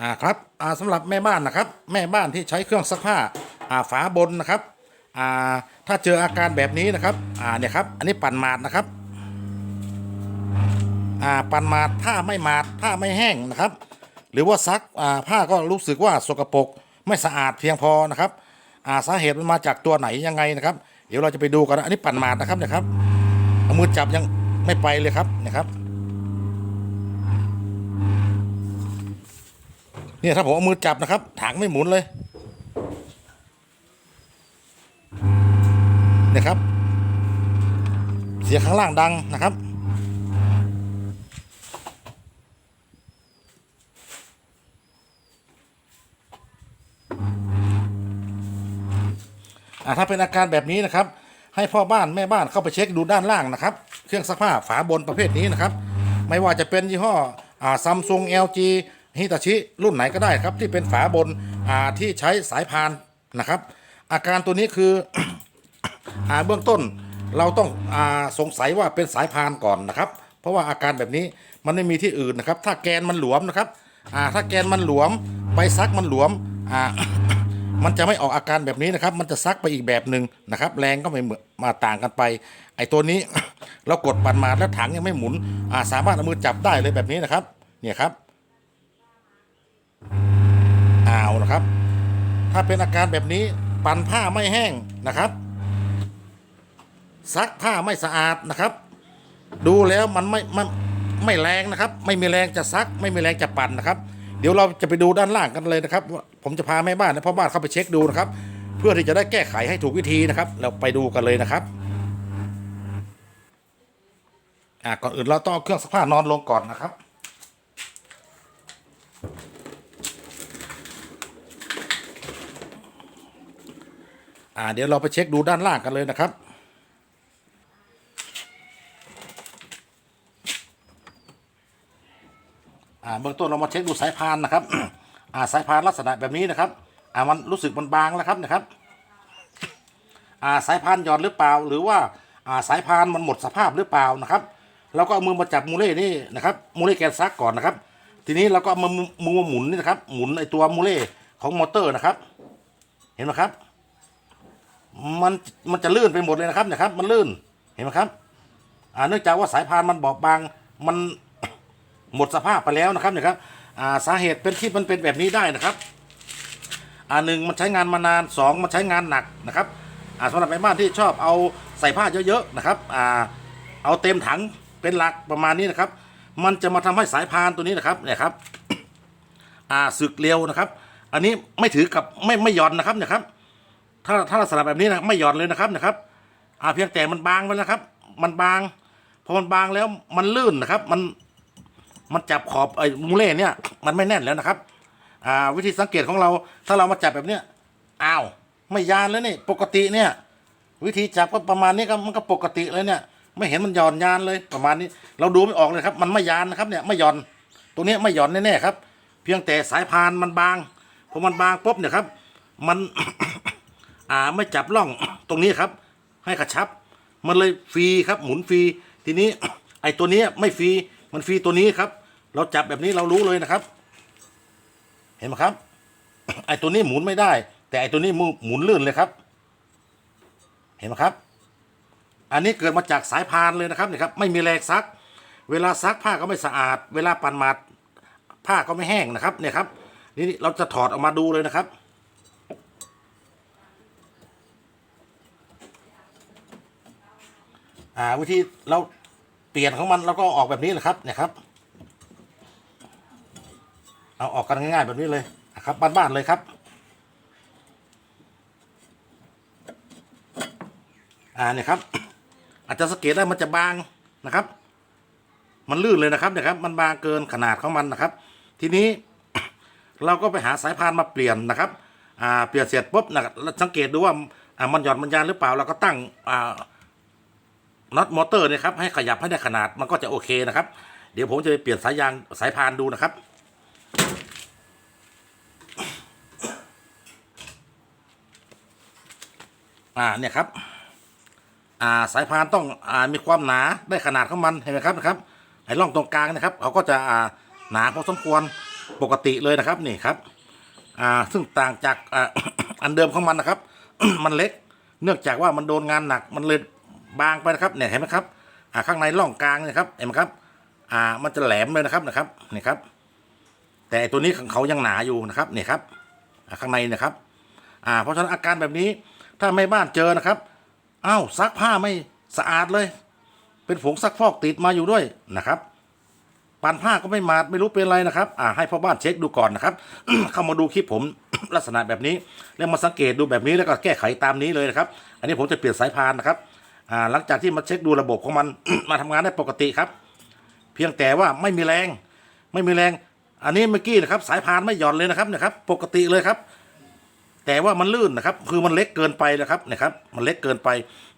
อ่าครับอ่าสำหรับแม่บ้านนะครับ แม่บ้านที่ใช้เครื่องซักผ้าอ่าฝาบนนะครับอ่าถ้าเจออาการแบบนี้นะครับอ่าเนี่ยครับอันนี้ปั่นหมาดนะครับอ่าปั่นหมาดผ้าไม่หมาดผ้าไม่แห้งนะครับ หรือว่าซักอ่าผ้าก็รู้สึกว่าสกปรกไม่สะอาดเพียงพอนะครับอ่าสาเหตุมันมาจากตัวไหนยังไงนะครับ เดี๋ยวเราจะไปดูกันนะอันนี้ปั่นหมาดนะครับเนี่ยครับเอามือจับยังไม่ไปเลยครับเนี่ยครับ เนี่ยถ้าผมเอามือจับนะครับถังไม่หมุนเลยนี่ยครับ เสียงข้างล่างดังนะครับอ่าถ้าเป็นอาการแบบนี้นะครับ ให้พ่อบ้านแม่บ้านเข้าไปเช็คดูด้านล่างนะครับ เครื่องซักผ้าฝาบนประเภทนี้นะครับ ไม่ว่าจะเป็นยี่ห้ออ่าซัมซุง LG ฮิตาชิรุ่นไหนก็ได้ครับที่เป็นฝาบนาที่ใช้สายพานนะครับ อาการตัวนี้คืออ่าเบื้องต้นเราต้องอสงสัยว่าเป็นสายพานก่อนนะครับ เพราะว่าอาการแบบนี้มันไม่มีที่อื่นนะครับ ถ้าแกนมันหลวมนะครับถ้าแกนมันหลวมใบซักมันหลวมมันจะไม่ออกอาการแบบนี้นะครับ มันจะซักไปอีกแบบหนึ่งนะครับ แรงก็ไม่มาต่างกันไป ไอ้ตัวนี้เรากดปั่นมาแล้วถังยังไม่หมุนสามารถเอามือจับได้เลยแบบนี้นะครับ เนี่ยครับ นะครับ ถ้าเป็นอาการแบบนี้ปั่นผ้าไม่แห้งนะครับ ซักผ้าไม่สะอาดนะครับ ดูแล้วมันไม่ไม่ไม่แรงนะครับ ไม่มีแรงจะซัก ไม่มีแรงจะปั่นนะครับ เดี๋ยวเราจะไปดูด้านล่างกันเลยนะครับ ผมจะพาแม่บ้านและพ่อบ้านเข้าไปเช็คดูนะครับ เพื่อที่จะได้แก้ไขให้ถูกวิธีนะครับ เราไปดูกันเลยนะครับอ่าก่อนอื่นเราต้องเอาเครื่องซักผ้านอนลงก่อนนะครับ อ่าเดี๋ยวเราไปเช็คดูด้านล่างกันเลยนะครับ อ่าเบื้องต้นเรามาเช็คดูสายพานนะครับ อ่าสายพานลักษณะแบบนี้นะครับ อ่ามันรู้สึกมันบางแล้วครับนะครับ อ่าสายพานหย่อนหรือเปล่า หรือว่าอ่าสายพานมันหมดสภาพหรือเปล่านะครับเราก็เอามือมาจับมูเล่นี่นะครับมูเล่แกนซักก่อนนะครับ ทีนี้เราก็เอามือมือมาหมุนนี่นะครับ หมุนไอตัวมูเล่ของมอเตอร์นะครับ เห็นไหมครับ มันมันจะลื่นไปหมดเลยนะครับเนะครับ มันลื่นเห็นไหมครับ อ่าเนื่องจากว่าสายพานมันบอบบางมันหมดสภาพไปแล้วนะครับเนี่ยครับอ่าสาเหตุเป็นที่มันเป็นแบบนี้ได้นะครับอ่าหนึ่งมันใช้งานมานานสองมันใช้งานหนักนะครับอ่าสำหรับแม่บ้านที่ชอบเอาใส่ผ้าเยอะๆนะครับอ่าเอาเต็มถังเป็นหลักประมาณนี้นะครับ มันจะมาทำให้สายพานตัวนี้นะครับเนี่ยครับอ่าสึกเร็วนะครับ อันนี้ไม่ถือกับไม่ไม่หย่อนนะครับเนี่ยครับ ถ้าถ้าลักษณะแบบนี้นะไม่หย่อนเลยนะครับนะครับอ่าเพียงแต่มันบางไปนะครับ มันบางพอมันบางแล้วมันลื่นนะครับ มันมันจับขอบไอ้มูเล่เนี่ย มันไม่แน่นแล้วนะครับ อ่า วิธีสังเกตของเรา ถ้าเรามาจับแบบเนี้ยอ้าวไม่ยานแล้วนี่ปกติเนี่ย วิธีจับก็ประมาณนี้ก็มันก็ปกติเลยเนี่ย ไม่เห็นมันหย่อนยานเลยประมาณนี้ เราดูไม่ออกเลยครับ มันไม่ยานนะครับเนี่ยไม่หย่อนตรงเนี้ยไม่หย่อนแน่ๆครับ เพียงแต่สายพานมันบางพอมันบางปุ๊บเนี่ยครับ มัน อ่าไม่จับร่อง ตรงนี้ครับ ให้กระชับ มันเลยฟรีครับ หมุนฟรีทีนี้ไอ้ตัวนี้ไม่ฟรีมันฟรีตัวนี้ครับ เราจับแบบนี้เรารู้เลยนะครับ เห็นไหมครับ ไอ้ตัวนี้หมุนไม่ได้ แต่ไอ้ตัวนี้หมุนลื่นเลยครับ เห็นไหมครับ อันนี้เกิดมาจากสายพานเลยนะครับเนี่ยครับ ไม่มีแรงซัก เวลาซักผ้าก็ไม่สะอาด เวลาปั่นหมาดผ้าก็ไม่แห้งนะครับเนี่ยครับนี่เราจะถอดออกมาดูเลยนะครับ อ่าวิธีเราเปลี่ยนของมันเราก็ออกแบบนี้แหละครับเนี่ยครับ เอาออกกันง่ายๆแบบนี้เลยนะครับบ้านๆเลยครับอ่าเนี่ยครับ อาจจะสังเกตได้มันจะบางนะครับ มันลื่นเลยนะครับเนี่ยครับ มันบางเกินขนาดของมันนะครับ ทีนี้เราก็ไปหาสายพานมาเปลี่ยนนะครับอ่าเปลี่ยนเสร็จปุ๊บนะสังเกตดูว่าอ่ามันหย่อนมันยานหรือเปล่าเราก็ตั้งอ่า น็อตมอเตอร์เนี่ยครับให้ขยับให้ได้ขนาดมันก็จะโอเคนะครับ เดี๋ยวผมจะไปเปลี่ยนสายยางสายพานดูนะครับอ่าเนี่ยครับอ่าสายพานต้องอ่ามีความหนาได้ขนาดของมันเห็นไหมครับนะครับไอ้ร่องตรงกลางนะครับเขาก็จะอ่าหนาพอสมควรปกติเลยนะครับนี่ครับอ่าซึ่งต่างจากอ่าอันเดิมของมันนะครับ มันเล็ก เนื่องจากว่ามันโดนงานหนักมันเลย บางไปนะครับเนี่ยเห็นไหมครับอ่าข้างในร่องกลางเนี่ยครับเห็นไหมครับอ่ามันจะแหลมเลยนะครับนะครับนี่ครับ แต่ตัวนี้ของเขายังหนาอยู่นะครับนี่ครับอ่าข้างในนะครับอ่าเพราะฉะนั้นอาการแบบนี้ถ้าแม่บ้านเจอนะครับอ้าวซักผ้าไม่สะอาดเลย เป็นผงซักฟอกติดมาอยู่ด้วยนะครับปานผ้าก็ไม่มาดไม่รู้เป็นอะไรนะครับอ่าให้พ่อบ้านเช็คดูก่อนนะครับเข้ามาดูคลิปผมลักษณะแบบนี้ แล้วมาสังเกตดูแบบนี้แล้วก็แก้ไขตามนี้เลยนะครับ อันนี้ผมจะเปลี่ยนสายพานนะครับ อ่าหลังจากที่มาเช็คดูระบบของมัน มาทำงานได้ปกติครับ เพียงแต่ว่าไม่มีแรง ไม่มีแรง อันนี้เมื่อกี้นะครับ สายพานไม่หย่อนเลยนะครับนะครับ ปกติเลยครับ แต่ว่ามันลื่นนะครับ คือมันเล็กเกินไปนะครับนะครับ มันเล็กเกินไป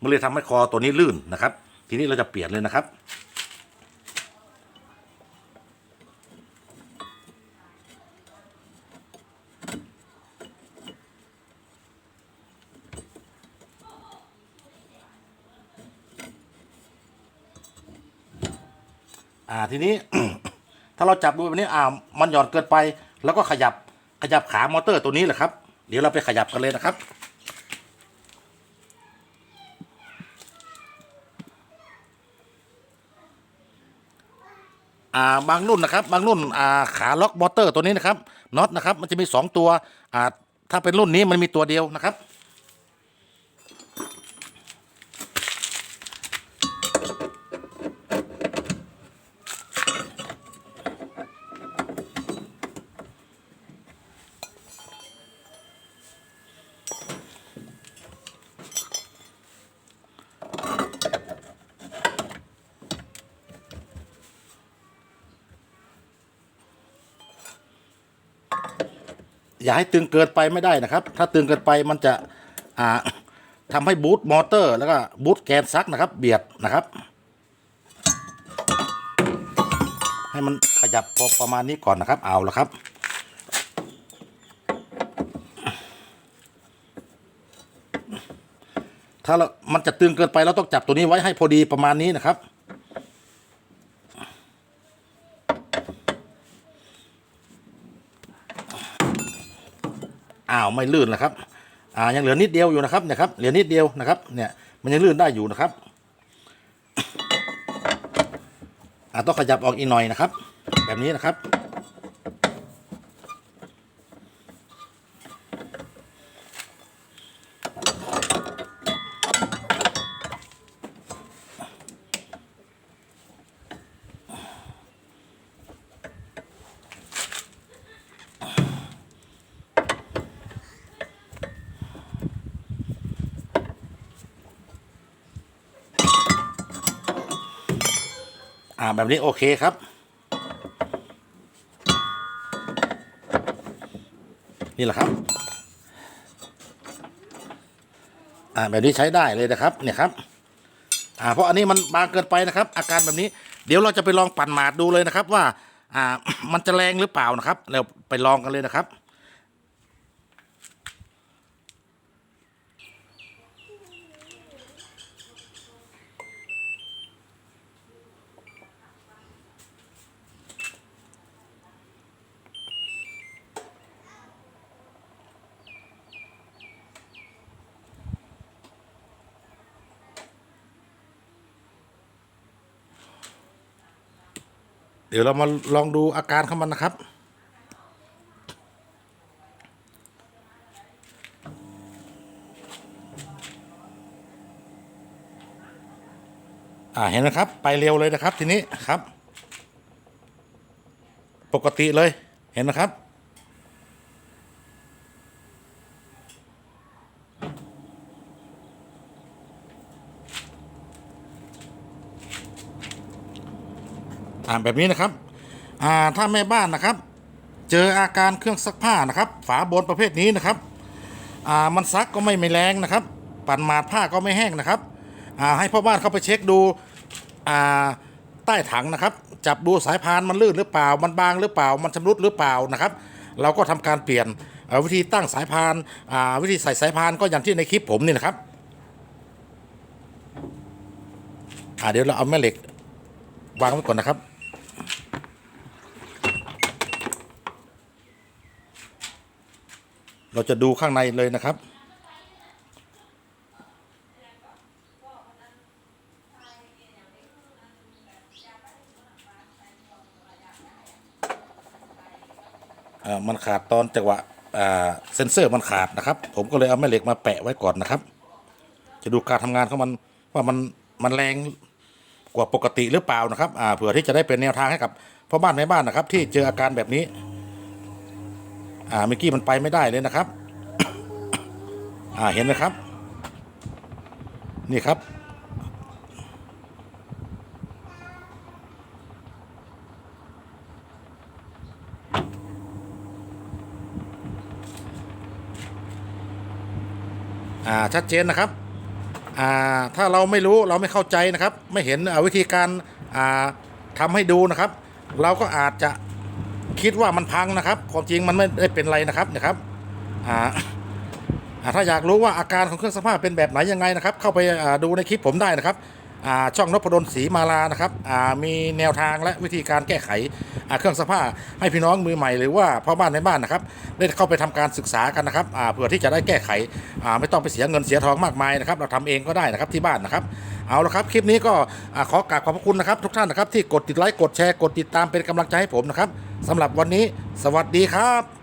มันเลยทำให้คอตัวนี้ลื่นนะครับ ทีนี้เราจะเปลี่ยนเลยนะครับ อ่าทีนี้ ถ้าเราจับดูแบบนี้อ่ามันหย่อนเกินไปแล้วก็ขยับขยับขามอเตอร์ตัวนี้แหละครับ เดี๋ยวเราไปขยับกันเลยนะครับ อ่าบางรุ่นนะครับ บางรุ่นอ่าขาล็อกมอเตอร์ตัวนี้นะครับน็อตนะครับ มันจะมีสองตัวอ่าถ้าเป็นรุ่นนี้มันมีตัวเดียวนะครับ อย่าให้ตึงเกินไปไม่ได้นะครับ ถ้าตึงเกินไปมันจะอ่าทำให้บูทมอเตอร์ แล้วก็บูทแกนซักนะครับ เบียดนะครับ ให้มันขยับพอประมาณนี้ก่อนนะครับ เอาละครับถ้าเรามันจะตึงเกินไปเราต้องจับตัวนี้ไว้ให้พอดีประมาณนี้นะครับ อ้าวไม่ลื่นนะครับอ่ายังเหลือนิดเดียวอยู่นะครับเนี่ยครับเหลือนิดเดียวนะครับเนี่ยมันยังลื่นได้อยู่นะครับอ่าต้องขยับออกอีกหน่อยนะครับ แบบนี้นะครับาแบบนี้โอเคครับ นี่แหละครับ อ่าแบบนี้ใช้ได้เลยนะครับ เนี่ยครับ อ่าเพราะอันนี้มันบางเกินไปนะครับ อาการแบบนี้เดี๋ยวเราจะไปลองปั่นหมาดดูเลยนะครับว่า อ่า มันจะแรงหรือเปล่านะครับ เราไปลองกันเลยนะครับ ดี๋ยวเรามาลองดูอาการของมันนะครับ อ่าเห็นนะครับ ไปเร็วเลยนะครับทีนี้ครับ ปกติเลยเห็นนะครับ อ่าแบบนี้นะครับอ่าถ้าแม่บ้านนะครับ เจออาการเครื่องซักผ้านะครับ ฝาบนประเภทนี้นะครับอ่ามันซักก็ไม่ไม่แรงนะครับ ปั่นหมาดผ้าก็ไม่แห้งนะครับอ่าให้พ่อบ้านเข้าไปเช็คดูอ่าใต้ถังนะครับ จับดูสายพานมันลื่นหรือเปล่า มันบางหรือเปล่า มันชำรุดหรือเปล่านะครับ เราก็ทำการเปลี่ยนอ่อวิธีตั้งสายพานอ่าวิธีใส่สายพานก็อย่างที่ในคลิปผมนี่นะครับอ่าเดี๋ยวเราเอาแม่เหล็กวางไว้ก่อนนะครับ เราจะดูข้างในเลยนะครับอ่ามันขาดตอนจังหวะอ่าเซนเซอร์มันขาดนะครับ ผมก็เลยเอาแม่เหล็กมาแปะไว้ก่อนนะครับ จะดูการทำงานของมันว่ามันมันแรงกว่าปกติหรือเปล่านะครับอ่าเผื่อที่จะได้เป็นแนวทางให้กับพ่อบ้านแม่บ้านนะครับ ที่เจออาการแบบนี้ อ่าเมื่อกี้มันไปไม่ได้เลยนะครับ อ่าเห็นไหมครับ นี่ครับอ่าชัดเจนนะครับอ่าถ้าเราไม่รู้เราไม่เข้าใจนะครับ ไม่เห็นอ่าวิธีการอ่าทำให้ดูนะครับ เราก็อาจจะ คิดว่ามันพังนะครับ ความจริงมันไม่ได้เป็นไรนะครับนะครับอ่าอ่าถ้าอยากรู้ว่าอาการของเครื่องซักผ้าเป็นแบบไหนยังไงนะครับ เข้าไปดูในคลิปผมได้นะครับอ่าช่องนพดลศรีมาลานะครับอ่ามีแนวทางและวิธีการแก้ไข เครื่องซักผ้าให้พี่น้องมือใหม่หรือว่าพ่อบ้านในบ้านนะครับ ได้เข้าไปทำการศึกษากันนะครับเพื่อที่จะได้แก้ไขไม่ต้องไปเสียเงินเสียทองมากมายนะครับเราทำเองก็ได้นะครับที่บ้านนะครับเอาละครับคลิปนี้ก็ขอกราบขอบพระคุณนะครับทุกท่านนะครับที่กดติดไลค์กดแชร์กดติดตามเป็นกำลังใจให้ผมนะครับสำหรับวันนี้ สวัสดีครับ